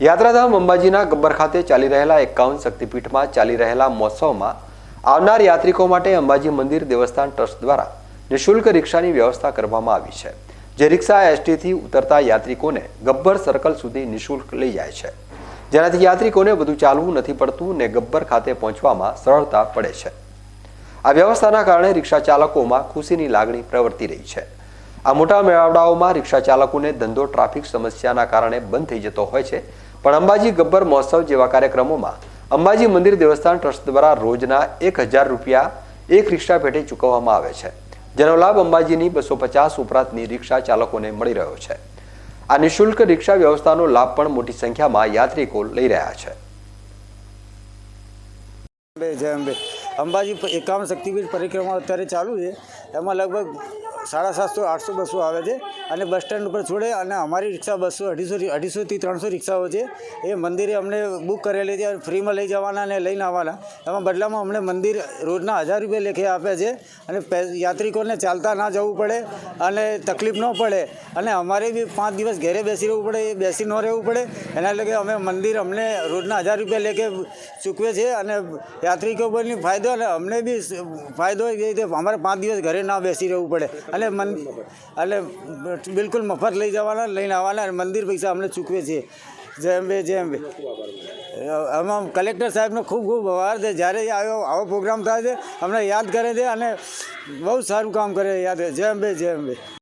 યાત્રાધામ અંબાજીના ગબ્બર ખાતે ચાલી રહેલા એકાવન શક્તિપીઠમાં ચાલી રહેલા મહોત્સવમાં આવનાર યાત્રિકો માટે અંબાજી મંદિર દેવસ્થાન ટ્રસ્ટ દ્વારા નિઃશુલ્ક રિક્ષાની વ્યવસ્થા કરવામાં આવી છે, જે રિક્ષા એસટીથી ઉતરતા યાત્રિકોને ગબ્બર સર્કલ સુધી નિઃશુલ્ક લઈ જાય છે. જેનાથી યાત્રિકોને વધુ ચાલવું નથી પડતું ને ગબ્બર ખાતે પહોંચવામાં સરળતા પડે છે. આ વ્યવસ્થાના કારણે રિક્ષા ચાલકોમાં ખુશીની લાગણી પ્રવર્તી રહી છે. આ મોટા મેળાવડાઓમાં રિક્ષા ચાલકોને ધંધો, ટ્રાફિક સમસ્યાના કારણે બંધ થઈ જતો હોય છે પણ અંબાજી ગબ્બર મહોત્સવ જેવા કાર્યક્રમોમાં અંબાજી મંદિર દેવસ્થાન ટ્રસ્ટ દ્વારા રોજના એક હજાર રૂપિયા એક રિક્ષા પેટે ચૂકવવામાં આવે છે, જેનો લાભ અંબાજીની બસો પચાસ ઉપરાંતની રિક્ષા ચાલકોને મળી રહ્યો છે. આ નિઃશુલ્ક રિક્ષા વ્યવસ્થાનો લાભ પણ મોટી સંખ્યામાં યાત્રિકો લઈ રહ્યા છે. અંબાજી એકાવન શક્તિપીઠ પરિક્રમા અત્યારે ચાલુ છે. એમાં લગભગ સાડા સાતસો, આઠસો બસો આવે છે અને બસ સ્ટેન્ડ ઉપર છોડે અને અમારી રિક્ષા બસો, અઢીસો અઢીસોથી ત્રણસો રિક્ષાઓ છે. એ મંદિરે અમને બુક કરેલી છે ફ્રીમાં લઈ જવાના અને લઈને આવવાના. એમાં બદલામાં અમને મંદિર રોજના હજાર રૂપિયા લેખે આપે છે અને યાત્રિકોને ચાલતા ના જવું પડે અને તકલીફ ન પડે. અને અમારે બી પાંચ દિવસ ઘરે બેસી રહેવું પડે, એ બેસી ન રહેવું પડે. એના લીધે અમે મંદિર અમને રોજના હજાર રૂપિયા લેખે ચૂકવે છે અને યાત્રિકો પણ ફાયદો અને અમને બી ફાયદો એ રીતે અમારે પાંચ દિવસ ઘરે ના બેસી રહેવું પડે. અને મન એટલે બિલકુલ મફત લઈ જવાના, લઈને આવવાના અને મંદિર પૈસા અમને ચૂકવે છે. જય અંબે જય અંબે આમાં કલેક્ટર સાહેબનો ખૂબ ખૂબ આભાર છે. જ્યારે આવ્યો આવો પ્રોગ્રામ થાય છે, અમને યાદ કરે છે અને બહુ સારું કામ કરે યાદ જય અંબે જય અંબે